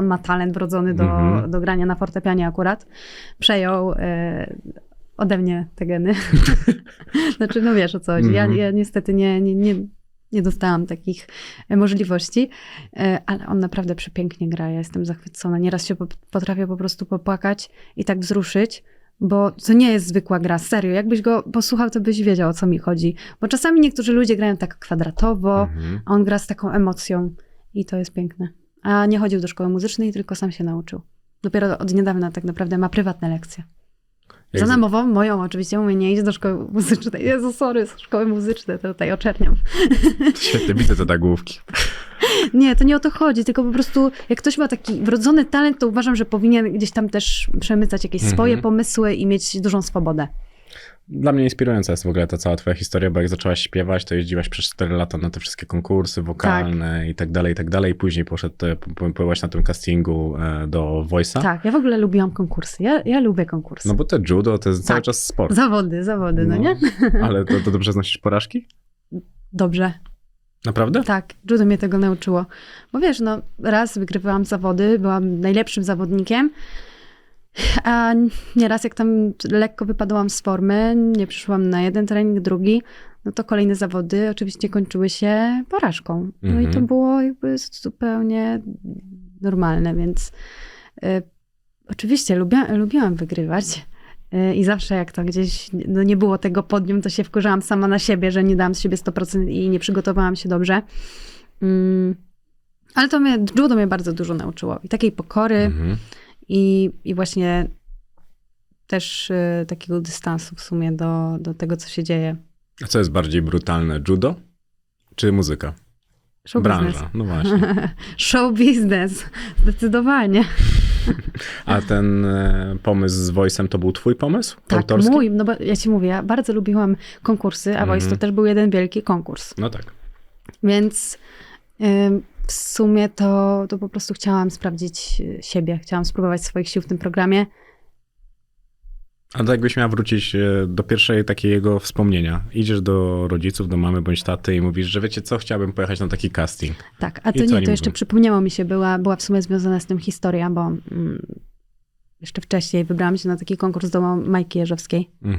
On ma talent wrodzony do, Mhm. do grania na fortepianie akurat. Przejął e, ode mnie te geny. znaczy, no wiesz o co chodzi. Ja, Mhm. ja niestety nie, nie, nie, nie dostałam takich możliwości, e, ale on naprawdę przepięknie gra. Ja jestem zachwycona. Nieraz się po, potrafię po prostu popłakać i tak wzruszyć. Bo to nie jest zwykła gra, serio. Jakbyś go posłuchał, to byś wiedział, o co mi chodzi. Bo czasami niektórzy ludzie grają tak kwadratowo, Mhm. a on gra z taką emocją i to jest piękne. A nie chodził do szkoły muzycznej, tylko sam się nauczył. Dopiero od niedawna tak naprawdę ma prywatne lekcje. Jak Za namową moją oczywiście mówię, nie idź do szkoły muzycznej. Jezu, sorry, szkoły muzyczne, to tutaj oczerniam. Świetnie, widzę te nagłówki. Nie, to nie o to chodzi, tylko po prostu jak ktoś ma taki wrodzony talent, to uważam, że powinien gdzieś tam też przemycać jakieś Mhm. swoje pomysły i mieć dużą swobodę. Dla mnie inspirująca jest w ogóle ta cała twoja historia, bo jak zaczęłaś śpiewać, to jeździłaś przez 4 lata na te wszystkie konkursy wokalne i tak dalej, i tak dalej. Później poszedł, e, byłaś na tym castingu e, do Voice'a. Tak, ja w ogóle lubiłam konkursy. Ja, ja lubię konkursy. No bo te judo to jest cały Tak. czas sport. Zawody, zawody, no, No. nie? Ale to, to dobrze znosisz porażki? Dobrze. Naprawdę? Tak, judo mnie tego nauczyło. Bo wiesz, no raz wygrywałam zawody, byłam najlepszym zawodnikiem, a nieraz jak tam lekko wypadałam z formy, nie przyszłam na jeden trening, drugi, no to kolejne zawody oczywiście kończyły się porażką. No i to Mhm. było jakby zupełnie normalne, więc y, oczywiście lubia, lubiłam wygrywać. Y, I zawsze jak to gdzieś no nie było tego podium, to się wkurzałam sama na siebie, że nie dałam z siebie 100% i nie przygotowałam się dobrze. Mm, ale to mnie, judo mnie bardzo dużo nauczyło. I takiej pokory, Mhm. I, i właśnie też y, takiego dystansu w sumie do, do tego, co się dzieje. A co jest bardziej brutalne, judo czy muzyka? Show business. Branża, no właśnie. Show business, zdecydowanie. A ten e, pomysł z Voice'em to był twój pomysł? Tak, autorski? mój, no bo ja ci mówię, ja bardzo lubiłam konkursy, a Voice to Mhm. też był jeden wielki konkurs. No tak. Więc ym, w sumie to, to po prostu chciałam sprawdzić y, siebie, chciałam spróbować swoich sił w tym programie. A tak jakbyś miała wrócić e, do pierwszej takiego wspomnienia. Idziesz do rodziców, do mamy bądź taty i mówisz, że wiecie co, chciałbym pojechać na taki casting. Tak, a I to co nie, to jeszcze mówią? przypomniało mi się, była, była w sumie związana z tym historia, bo mm, jeszcze wcześniej wybrałam się na taki konkurs do Majki Jeżowskiej. Mhm.